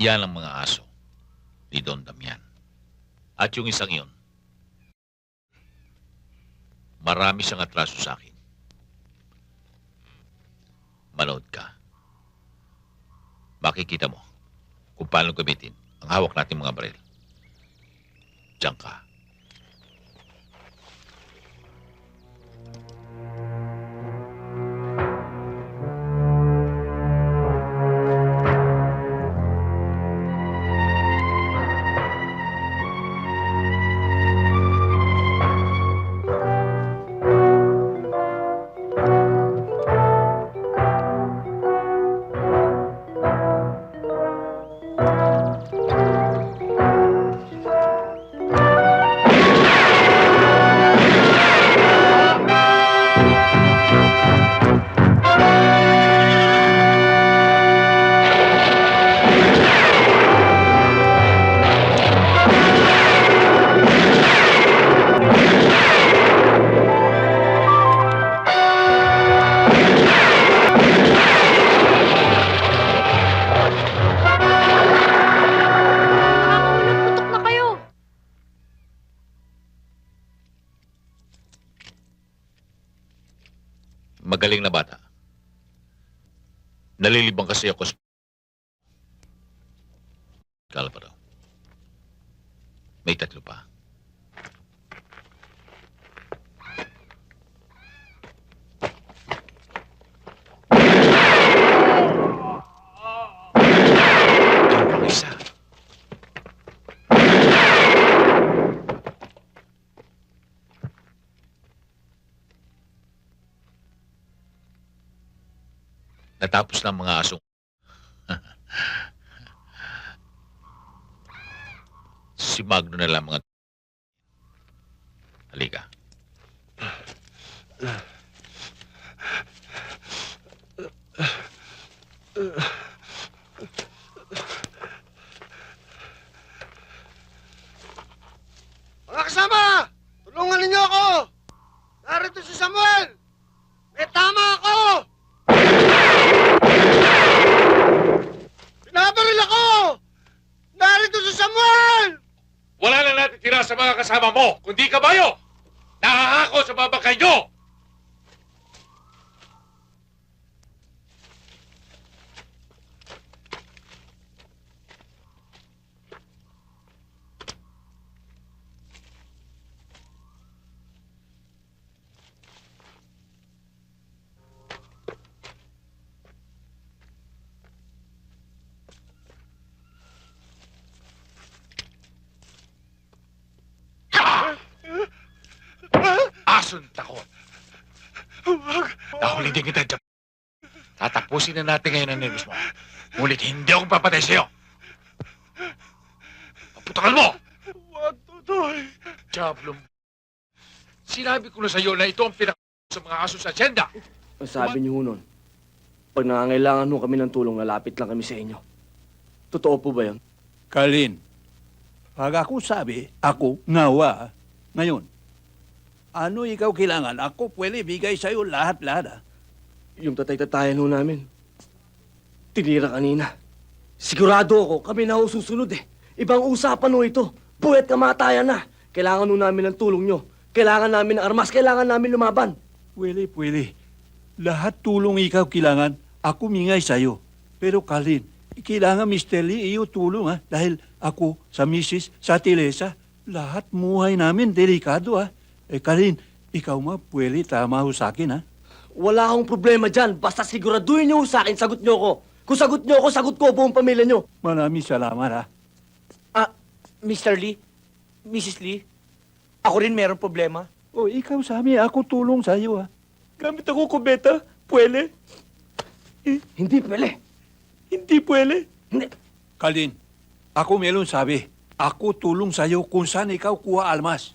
Yan ang mga aso ni Don Damian. At yung isang yun, marami siyang atraso sa akin. Manood ka. Makikita mo kung paano gamitin ang hawak nating mga baril. Diyan ka. Magaling na bata. Nalilibang kasi ako sa... Kala pa daw. May tatlo pa. Natapos na mga asong... si Magno na lang mga... Halika. Mga kasama! Tulungan ninyo ako! Narito si Samuel! May tama ako! Pinabaril ako! Narito si Samuel! Wala na natin tira sa mga kasama mo, kundi kabayo! Nakahako sa babakay nyo! Ason takot. Nahuli din kita dyan. Tatapusin na natin ngayon ang nervous mo. Ngunit hindi ako papatay sa'yo. Paputakan mo! Huwag, Tutoy! Diablo. Sinabi ko na sa'yo na ito ang pinak sa mga aso sa asyenda. Ang sabi niyo ho nun, pag nangangailangan ho kami ng tulong, lalapit lang kami sa inyo. Totoo po ba yun? Kalin, pag ako sabi, ako ngawa. Ngayon, ano ikaw kailangan? Ako pwede bigay sa'yo lahat-lahat. ah. Yung tatay-tatayan ho namin, tinira kanina. Sigurado ako, kami na ho susunod eh. Ibang usapan ho ito. Buwet kamatayan na. Kailangan ho namin ng tulong nyo. Kailangan namin ng armas. Kailangan namin lumaban. Pwede, pwede. Lahat tulong ikaw kailangan, ako mingay sa'yo. Pero Kalin, kailangan Mr. Lee iyo tulong ha. Dahil ako, sa misis, sa Teresa, lahat muhay namin delikado ha. Eh Kalin, ikaw ma, pwede tama ho sa akin ha. Wala akong problema dyan. Basta siguraduhin nyo ho sa akin, sagot nyo ko. Kung sagot nyo ako, sagot ko buong pamilya nyo. Maraming salamat ha. Ah, Mr. Lee? Mrs. Lee? Ako rin meron problema. O ikaw sabi, ako tulong sa'yo ha. Gamit ako kubeta, pwede. Hindi pwede. Hindi pwede. Hindi. Kalin, ako meron sabi, ako tulong sa'yo kung saan ikaw kuha almas.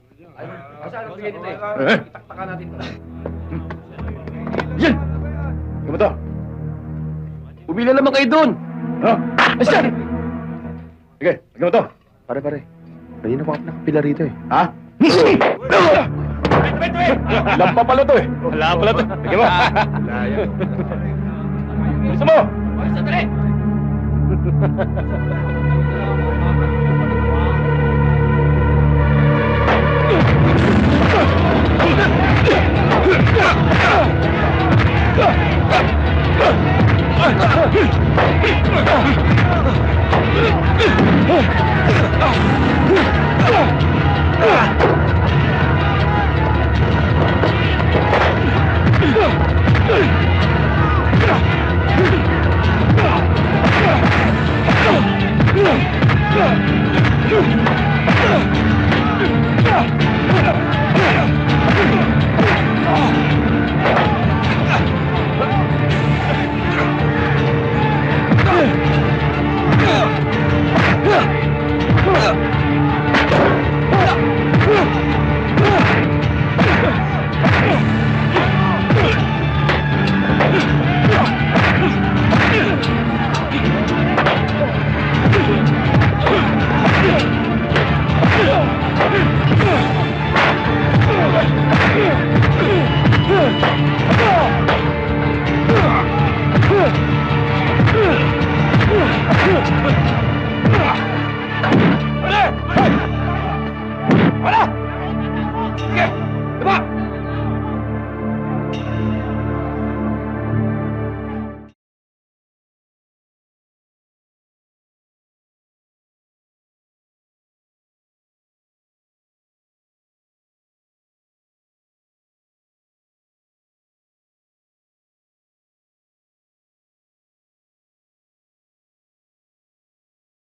Yan! Ikaw to? Umila naman kayo doon! Ha? Basta! Sige, ikaw to? Pare, pare. Kanina pa ako nakapila rito eh. Ha? Lampa pala to eh. Wala pala to. Sige mo. Gusto mo? Sandali! Ah! quick.